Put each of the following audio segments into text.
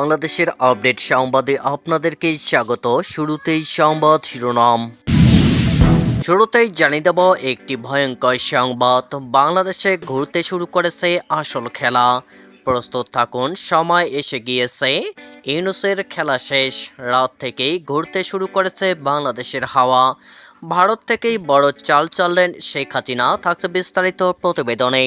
বাংলাদেশের আপডেট সংবাদে আপনাদেরকে স্বাগত। শুরুতেই সংবাদ শিরোনাম। শুরুতেই জানিয়ে দেব একটি ভয়ঙ্কর সংবাদ। বাংলাদেশে ঘুরতে শুরু করেছে আসল খেলা। প্রস্তুত থাকুন, সময় এসে গিয়েছে। ইউনুসের খেলা শেষ। রাত থেকেই ঘুরতে শুরু করেছে বাংলাদেশের হাওয়া। ভারত থেকেই বড় চাল চাললেন শেখ হাসিনা। থাকছে বিস্তারিত প্রতিবেদনে।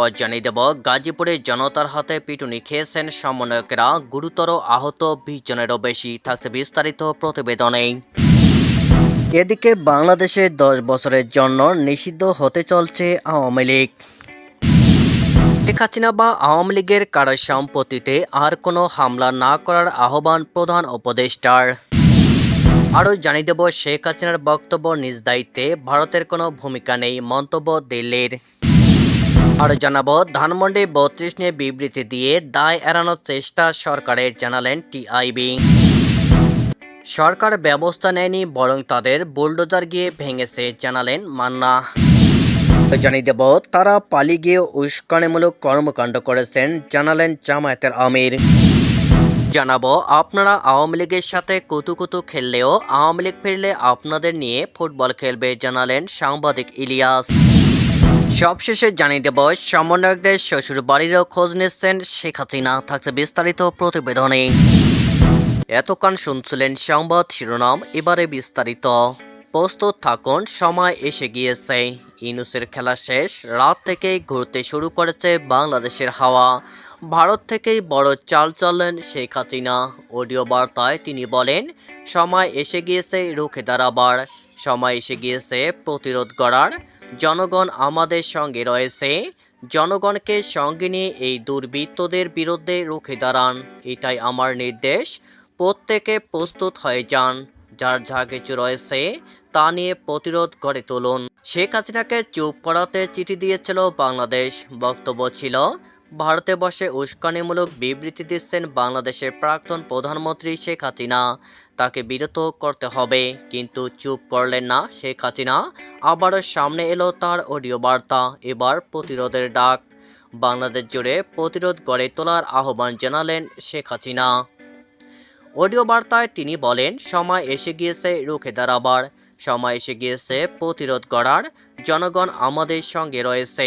পর জানিয়ে দেব, গাজীপুরে জনতার হাতে পিটুনি খেয়েছেন সমন্বয়কেরা। গুরুতর আহত বিশ জনেরও বেশি থাকছে বিস্তারিত প্রতিবেদনে। এদিকে বাংলাদেশে দশ বছরের জন্য নিষিদ্ধ হতে চলছে আওয়ামী লীগ। শেখ হাসিনা বা আওয়ামী লীগের কারও সম্পত্তিতে আর কোনো হামলা না করার আহ্বান প্রধান উপদেষ্টার। আরও জানিয়ে দেব, শেখ হাসিনার বক্তব্য নিজ দায়িত্বে, ভারতের কোনো ভূমিকা নেই, মন্তব্য দিল্লির। আরও জানাব, ধানমন্ডি বত্রিশ নিয়ে বিবৃতি দিয়ে দায় এড়ানোর চেষ্টা সরকারের জানালেন টিআইবি। সরকার ব্যবস্থা নেয়নি, বরং তাদের বুলডোজার গিয়ে ভেঙেছে, জানালেন মান্না। জানিয়ে দেব, তারা পালিয়ে গিয়ে উস্কানিমূলক কর্মকাণ্ড করেছেন, জানালেন জামায়াতের আমির। জানাব, আপনারা আওয়ামী লীগের সাথে কুতু কুতু খেললেও আওয়ামী লীগ ফিরলে আপনাদের নিয়ে ফুটবল খেলবে, জানালেন সাংবাদিক ইলিয়াস। সবশেষে জানিয়ে দেব, সমন্বয়কদের শ্বশুর বাড়িরও খোঁজ নিচ্ছেন শেখ হাসিনা। থাকছে বিস্তারিত প্রতিবেদনে। এতক্ষণ শুনছিলেন সংবাদ শিরোনাম, এবারে বিস্তারিত। প্রস্তুত থাকুন, সময় এসে গিয়েছে। ইনুসের খেলা শেষ, রাত থেকেই ঘুরতে শুরু করেছে বাংলাদেশের হাওয়া। ভারত থেকেই বড় চাল চললেন শেখ হাসিনা। অডিও বার্তায় তিনি বলেন, সময় এসে গিয়েছে রুখে দাঁড়াবার। সময় এসে গিয়েছে প্রতিরোধ করার জনগণ আমাদের সঙ্গে রয়েছে। জনগণকে সঙ্গে নিয়ে এই দুর্বৃত্তদের বিরুদ্ধে রুখে দাঁড়ান, এটাই আমার নির্দেশ। প্রত্যেকে প্রস্তুত হয়ে যান, যার যা কিছু রয়েছে তা নিয়ে প্রতিরোধ গড়ে তুলুন। শেখ হাসিনাকে চুপ করাতে চিঠি দিয়েছিল বাংলাদেশ। বক্তব্য ছিল ভারতে বসে উস্কানিমূলক বিবৃতি দিচ্ছেন বাংলাদেশের প্রাক্তন প্রধানমন্ত্রী শেখ হাসিনা। তাকে বিরত করতে হবে, কিন্তু চুপ করলেন না শেখ হাসিনা। আবারও সামনে এলো তার অডিও বার্তা, এবার প্রতিরোধের ডাক। বাংলাদেশ জুড়ে প্রতিরোধ গড়ে তোলার আহ্বান জানালেন শেখ হাসিনা। অডিও বার্তায় তিনি বলেন, সময় এসে গিয়েছে রুখে দাঁড়াবার, সময় এসে গিয়েছে প্রতিরোধ করার জনগণ আমাদের সঙ্গে রয়েছে।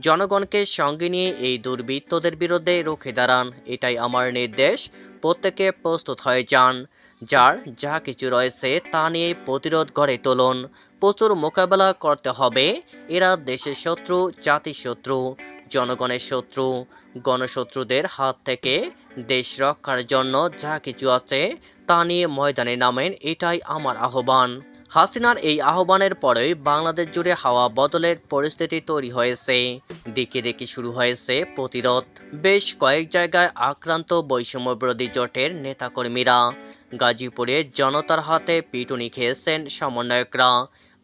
জনগণকে সঙ্গে নিয়ে এই দুর্বৃত্তদের বিরুদ্ধে রুখে দাঁড়ান। এটাই আমার নির্দেশ। প্রত্যেকে প্রস্তুত হয়ে যান। যার যা কিছু রয়েছে তা নিয়ে প্রতিরোধ গড়ে তুলুন। প্রচুর মোকাবেলা করতে হবে। এরা দেশের শত্রু, জাতির শত্রু, জনগণের শত্রু। গণশত্রুদের হাত থেকে দেশ রক্ষার জন্য যা কিছু আছে তা নিয়ে ময়দানে নামেন। এটাই আমার আহ্বান। হাসিনার এই আহ্বানের পরেই বাংলাদেশ জুড়ে হাওয়া বদলের পরিস্থিতি তৈরি হয়েছে। দিকে দিকে শুরু হয়েছে প্রতিরোধ। বেশ কয়েক জায়গায় আক্রান্ত বৈষম্য বিরোধী জোটের নেতাকর্মীরা। গাজীপুরে জনতার হাতে পিটুনি খেয়েছেন সমন্বয়করা।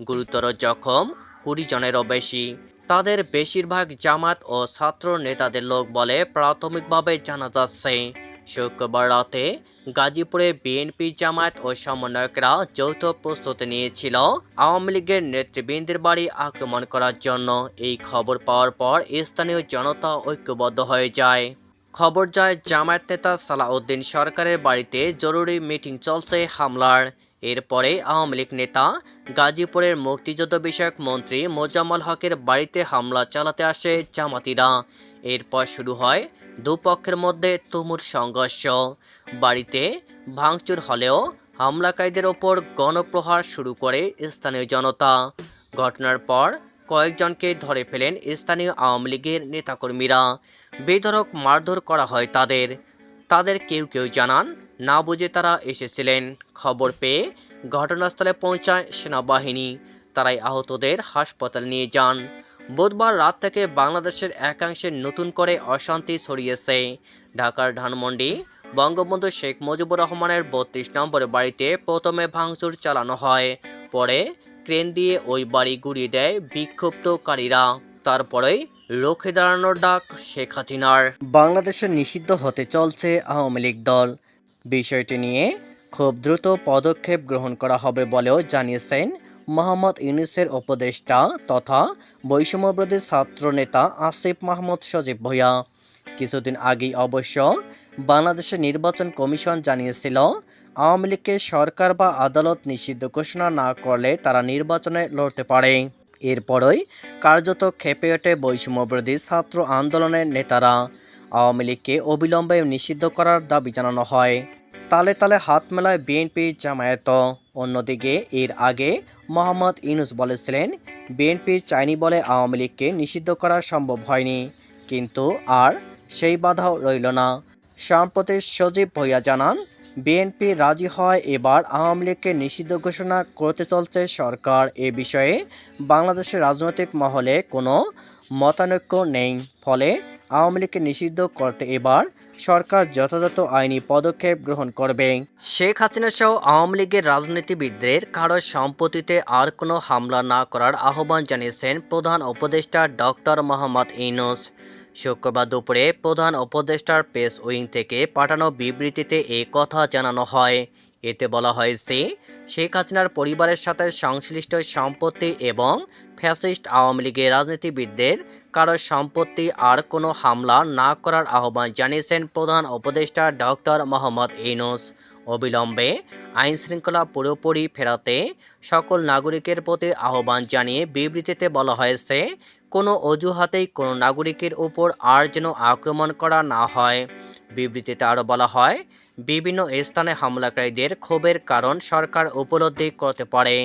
গুরুতর জখম কুড়ি জনেরও বেশি। তাদের বেশিরভাগ জামাত ও ছাত্র নেতাদের লোক বলে প্রাথমিকভাবে জানা যাচ্ছে। শুক্রবার রাতে গাজীপুরে বিএনপি জামায়াত ও সমন্বয়করা যৌথ প্রস্তুতি নিয়েছিল। আওয়ামী লীগের নেতৃবৃন্দের বাড়ি আক্রমণ করার জন্য এই খবর পাওয়ার পর স্থানীয় জনতা ঐক্যবদ্ধ হয়ে যায়। খবর যায়, জামায়াত নেতা সালাউদ্দিন সরকারের বাড়িতে জরুরি মিটিং চলছে হামলার। এরপরে আওয়ামী লীগ নেতা গাজীপুরের মুক্তিযুদ্ধ বিষয়ক মন্ত্রী মোজাম্মল হকের বাড়িতে হামলা চালাতে আসে জামাতিরা। এরপর শুরু হয় দুপক্ষের মধ্যে তুমুল সংঘর্ষ। বাড়িতে ভাঙচুর হলেও হামলাকারীদের ওপর গণপ্রহার শুরু করে স্থানীয় জনতা। ঘটনার পর কয়েকজনকে ধরে ফেলেন স্থানীয় আওয়ামী লীগের নেতাকর্মীরা। বেধরক মারধর করা হয় তাদের। তাদের কেউ কেউ জানান, না বুঝে তারা এসেছিলেন। খবর পেয়ে ঘটনাস্থলে পৌঁছায় সেনাবাহিনী। তারাই আহতদের হাসপাতাল নিয়ে যান। বুধবার রাত থেকে বাংলাদেশের একাংশে নতুন করে অশান্তি ছড়িয়েছে। ঢাকার ধানমন্ডি, বঙ্গবন্ধু শেখ মুজিবুর রহমানের বত্রিশ নম্বরের বাড়িতে প্রথমে ভাঙচুর চালানো হয়। পরে ক্রেন দিয়ে ওই বাড়ি গুড়িয়ে দেয় বিক্ষুব্ধকারীরা। তারপরেই রুখে দাঁড়ানোর ডাক শেখ হাসিনার। বাংলাদেশে নিষিদ্ধ হতে চলছে আওয়ামী লীগ দল। বিষয়টি নিয়ে খুব দ্রুত পদক্ষেপ গ্রহণ করা হবে বলেও জানিয়েছেন মোহাম্মদ ইউনুসের উপদেষ্টা তথা বৈষম্যবিরোধী ছাত্র নেতা আসিফ মাহমুদ সজীব ভূঁইয়া কিছুদিন আগেই অবশ্য বাংলাদেশের নির্বাচন কমিশন জানিয়েছিল, আওয়ামী লীগকে সরকার বা আদালত নিষিদ্ধ ঘোষণা না করলে তারা নির্বাচনে লড়তে পারে। এরপরই কার্যত খেপে ওঠে বৈষম্যবিরোধী ছাত্র আন্দোলনের নেতারা। আওয়ামী লীগকে অবিলম্বে নিষিদ্ধ করার দাবি জানানো হয়। তালে তালে হাত মেলায় বিএনপি জামায়াত। অন্যদিকে এর আগে মোহাম্মদ ইউনুস বলেছিলেন, বিএনপি চাইনি বলে আওয়ামী লীগকে নিষিদ্ধ করা সম্ভব হয়নি। কিন্তু আর সেই বাধাও রইল না। সম্প্রতি সজীব ভইয়া জানান, বিএনপি রাজি হয় এবার আওয়ামী লীগকে নিষিদ্ধ ঘোষণা করতে চলছে সরকার। এ বিষয়ে বাংলাদেশের রাজনৈতিক মহলে কোনো মতানৈক্য নেই। ফলে আওয়ামী লীগকে নিষিদ্ধ করতে এবার সরকার যথাযথ আইনি পদক্ষেপ গ্রহণ করবে। শেখ হাসিনা সহ আওয়ামী লীগের রাজনীতিবিদদের কারও সম্পত্তিতে আর কোনো হামলা না করার আহ্বান জানিয়েছেন প্রধান উপদেষ্টা ডক্টর মোহাম্মদ ইউনুস। শুক্রবার দুপুরে প্রধান উপদেষ্টার পেস উইং থেকে পাঠানো বিবৃতিতে এ কথা জানানো হয়। এতে বলা হয়েছে, শেখ হাসিনার পরিবারের সাথে সংশ্লিষ্ট সম্পত্তি এবং ফ্যাসিস্ট আওয়ামী লীগের রাজনীতিবিদদের কারও সম্পত্তি আর কোনো হামলা না করার আহ্বান জানিয়েছেন প্রধান উপদেষ্টা ডক্টর মোহাম্মদ ইউনুস। অবিলম্বে আইন শৃঙ্খলা পুরোপুরি ফেরাতে সকল নাগরিকের প্রতি আহ্বান জানিয়ে বিবৃতিতে বলা হয়েছে, কোনো অজুহাতেই কোনো নাগরিকের উপর আর যেন আক্রমণ করা না হয়। বিবৃতিতে আরও বলা হয় বিভিন্ন স্থানে হামলাকারীদের ক্ষোভের কারণ সরকার উপলব্ধি করতে পারে।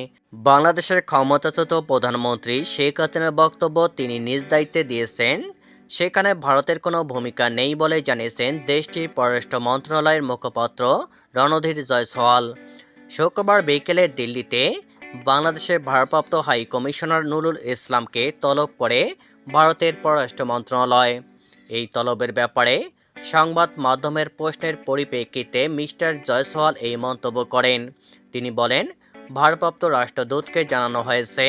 বাংলাদেশের ক্ষমতাচ্যুত প্রধানমন্ত্রী শেখ হাসিনার বক্তব্য তিনি নিজ দায়িত্বে দিয়েছেন। সেখানে ভারতের কোনো ভূমিকা নেই বলে জানিয়েছেন দেশটির পররাষ্ট্র মন্ত্রণালয়ের মুখপাত্র রণধীর জয়সওয়াল। শুক্রবার বিকেলে দিল্লিতে বাংলাদেশের ভারপ্রাপ্ত হাই কমিশনার নুরুল ইসলামকে তলব করে ভারতের পররাষ্ট্র মন্ত্রণালয়। এই তলবের ব্যাপারে সংবাদ মাধ্যমের প্রশ্নের পরিপ্রেক্ষিতে মিস্টার জয়সওয়াল এই মন্তব্য করেন। তিনি বলেন, ভারপ্রাপ্ত রাষ্ট্রদূতকে জানানো হয়েছে,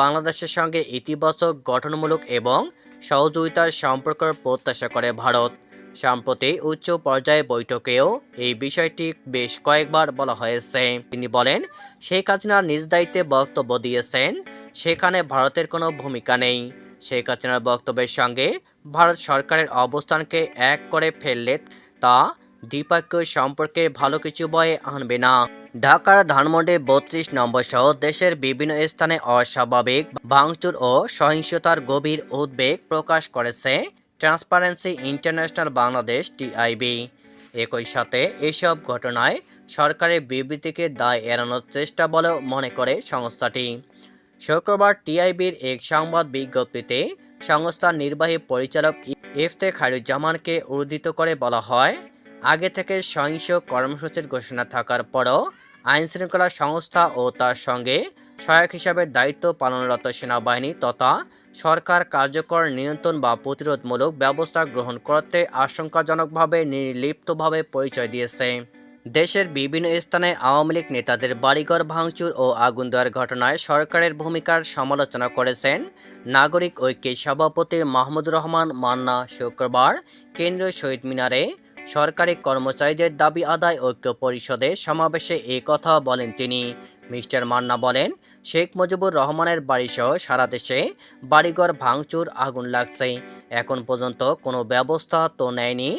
বাংলাদেশের সঙ্গে ইতিবাচক গঠনমূলক এবং সহযোগিতার সম্পর্ক প্রত্যাশা করে ভারত। সম্প্রতি উচ্চ পর্যায়ে বৈঠকেও এই বিষয়টি বেশ কয়েকবার বলা হয়েছে। তিনি বলেন, শেখ হাসিনা নিজ দায়িত্বে বক্তব্য দিয়েছেন, সেখানে ভারতের কোনো ভূমিকা নেই। শেখ হাসিনার বক্তব্যের সঙ্গে ভারত সরকারের অবস্থানকে এক করে ফেললে তা দ্বিপাক্ষিক সম্পর্কে ভালো কিছু বয়ে আনবে না। ঢাকার ধানমন্ডি বত্রিশ নম্বর সহ দেশের বিভিন্ন স্থানে অস্বাভাবিক ভাঙচুর ও সহিংসতার গভীর উদ্বেগ প্রকাশ করেছে ট্রান্সপারেন্সি ইন্টারন্যাশনাল বাংলাদেশ টিআইবি একই সাথে এসব ঘটনায় সরকারের বিবৃতিকে দায় এড়ানোর চেষ্টা বলেও মনে করে সংস্থাটি। শুক্রবার টিআইবির এক সংবাদ বিজ্ঞপ্তিতে সংস্থার নির্বাহী পরিচালক ইফতে খায়রুজ্জামানকে উদ্ধৃত করে বলা হয়, আগে থেকে সহিংস কর্মসূচির ঘোষণা থাকার পরও আইনশৃঙ্খলা সংস্থা ও তার সঙ্গে সহায়ক হিসাবে দায়িত্ব পালনরত সেনাবাহিনী তথা সরকার কার্যকর নিয়ন্ত্রণ বা প্রতিরোধমূলক ব্যবস্থা গ্রহণ করতে আশঙ্কাজনকভাবে নির্লিপ্তভাবে পরিচয় দিয়েছে। দেশের বিভিন্ন স্থানে আওয়ামী লীগ নেতাদের বাড়িঘর ভাঙচুর ও আগুন দেওয়ার ঘটনায় সরকারের ভূমিকার সমালোচনা করেছেন নাগরিক ঐক্যের সভাপতি মাহমুদুর রহমান মান্না শুক্রবার কেন্দ্রীয় শহীদ মিনারে সরকারি কর্মচারীদের দাবি আদায় ঐক্য পরিষদে সমাবেশে এ কথা বলেন তিনি। মিস্টার মান্না বলেন, শেখ মুজিবুর রহমানের বাড়িসহ সারা দেশে বাড়িঘর ভাঙচুর, আগুন লাগছে। এখন পর্যন্ত কোনো ব্যবস্থা তো নেয়নি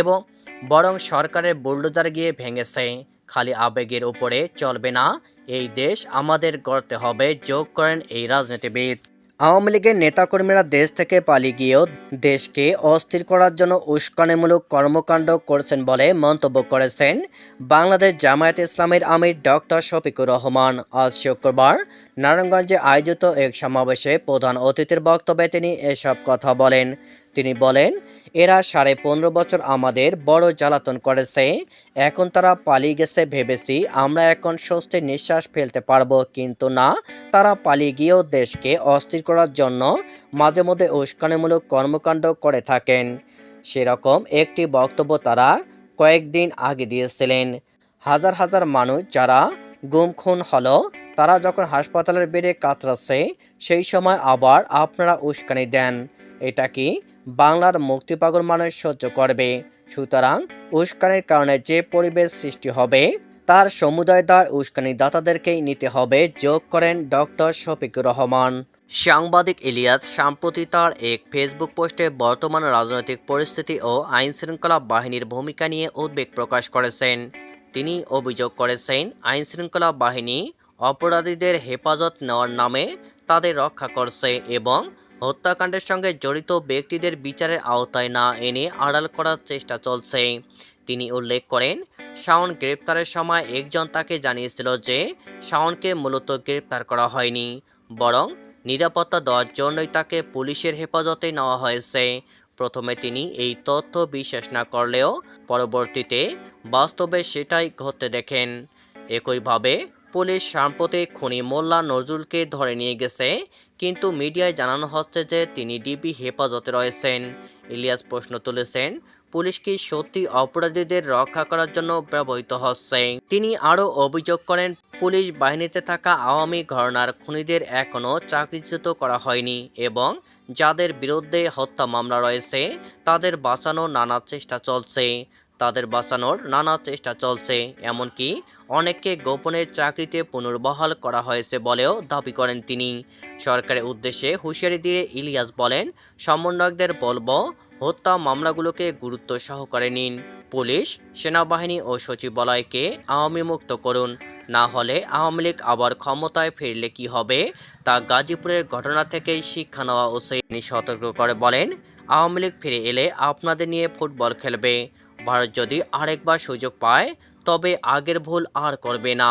এবং বরং সরকারের বুলডোজার গিয়ে ভেঙেছে। খালি আবেগের উপরে চলবে না। এই দেশ আমাদের গড়তে হবে, যোগ করেন এই রাজনীতিবিদ। আওয়ামী লীগের নেতাকর্মীরা দেশ থেকে পালিয়ে গিয়েও দেশকে অস্থির করার জন্য উস্কানিমূলক কর্মকাণ্ড করছেন বলে মন্তব্য করেছেন বাংলাদেশ জামায়াত ইসলামের আমির ডক্টর শফিকুর রহমান। আজ শুক্রবার নারায়ণগঞ্জে আয়োজিত এক সমাবেশে প্রধান অতিথির বক্তব্যে তিনি এসব কথা বলেন। তিনি বলেন এরা সাড়ে পনেরো বছর আমাদের বড় জ্বালাতন করেছে। এখন তারা পালিয়ে গেছে ভেবেছি আমরা এখন স্বস্তির নিঃশ্বাস ফেলতে পারব, কিন্তু না, তারা পালিয়ে গিয়েও দেশকে অস্থির করার জন্য মাঝে মধ্যে উস্কানিমূলক কর্মকাণ্ড করে থাকেন। সেরকম একটি বক্তব্য তারা কয়েকদিন আগে দিয়েছিলেন। হাজার হাজার মানুষ যারা গুম, খুন হলো, তারা যখন হাসপাতালের বেডে কাতরাচ্ছে, সেই সময় আবার আপনারা উস্কানি দেন। এটা কি বাংলার মুক্তিপাগল মানুষ সহ্য করবে। সুতরাং উস্কানির কারণে যে পরিবেশ সৃষ্টি হবে, তার সমুদায় দায় উস্কানি দাতাদেরকেই নিতে হবে, যোগ করেন ডক্টর শফিকুর রহমান। সাংবাদিক ইলিয়াস সাম্প্রতি তার এক ফেসবুক পোস্টে বর্তমান রাজনৈতিক পরিস্থিতি ও আইন শৃঙ্খলা বাহিনীর ভূমিকা নিয়ে উদ্বেগ প্রকাশ করেছেন। তিনি অভিযোগ করেছেন আইন শৃঙ্খলা বাহিনী অপরাধীদের হেফাজত নেওয়ার নামে তাদের রক্ষা করছে এবং হত্যাকাণ্ডের সঙ্গে জড়িত ব্যক্তিদের বিচারের আওতায় না এনে আড়াল করার চেষ্টা চলছে। তিনি উল্লেখ করেন, শাওন গ্রেপ্তারের সময় একজন তাকে জানিয়েছিল যে শাওনকে মূলত গ্রেপ্তার করা হয়নি, বরং নিরাপত্তা দেওয়ার জন্যই তাকে পুলিশের হেফাজতে নেওয়া হয়েছে। প্রথমে তিনি এই তথ্য বিশ্বাস না করলেও পরবর্তীতে বাস্তবে সেটাই ঘটতে দেখেন। একইভাবে পুলিশ সাম্প্রতিক খুনি মোল্লা নজরুলকে ধরে নিয়ে গেছে কিন্তু মিডিয়ায় জানানো হচ্ছে যে তিনি ডিবি হেফাজতে রয়েছেন। ইলিয়াস প্রশ্ন তুলেছেন, পুলিশ কি সত্যি অপরাধীদের রক্ষা করার জন্য ব্যবহৃত হচ্ছে? তিনি আরও অভিযোগ করেন, পুলিশ বাহিনীতে থাকা আওয়ামী ঘরনার খুনিদের এখনও চাকরিচ্যুত করা হয়নি এবং যাদের বিরুদ্ধে হত্যা মামলা রয়েছে, তাদের বাঁচানোর নানা চেষ্টা চলছে। তাদের বাঁচানোর নানা চেষ্টা চলছে। এমনকি অনেককে গোপনে চাকরিতে পুনর্বহাল করা হয়েছে বলেও দাবি করেন তিনি। সরকারের উদ্দেশ্যে হুঁশিয়ারি দিয়ে ইলিয়াস বলেন, সমন্বয়কদের বলব, হত্যা মামলাগুলোকে গুরুত্ব সহকারে নিন। পুলিশ, সেনাবাহিনী ও সচিবালয়কে আওয়ামী মুক্ত করুন। না হলে আওয়ামী লীগ আবার ক্ষমতায় ফিরলে কি হবে, তা গাজীপুরের ঘটনা থেকেই শিক্ষা নেওয়া উচিত। তিনি সতর্ক করে বলেন, আওয়ামী লীগ ফিরে এলে আপনাদের নিয়ে ফুটবল খেলবে। ভারত যদি আরেকবার সুযোগ পায় তবে আগের ভুল আর করবে না।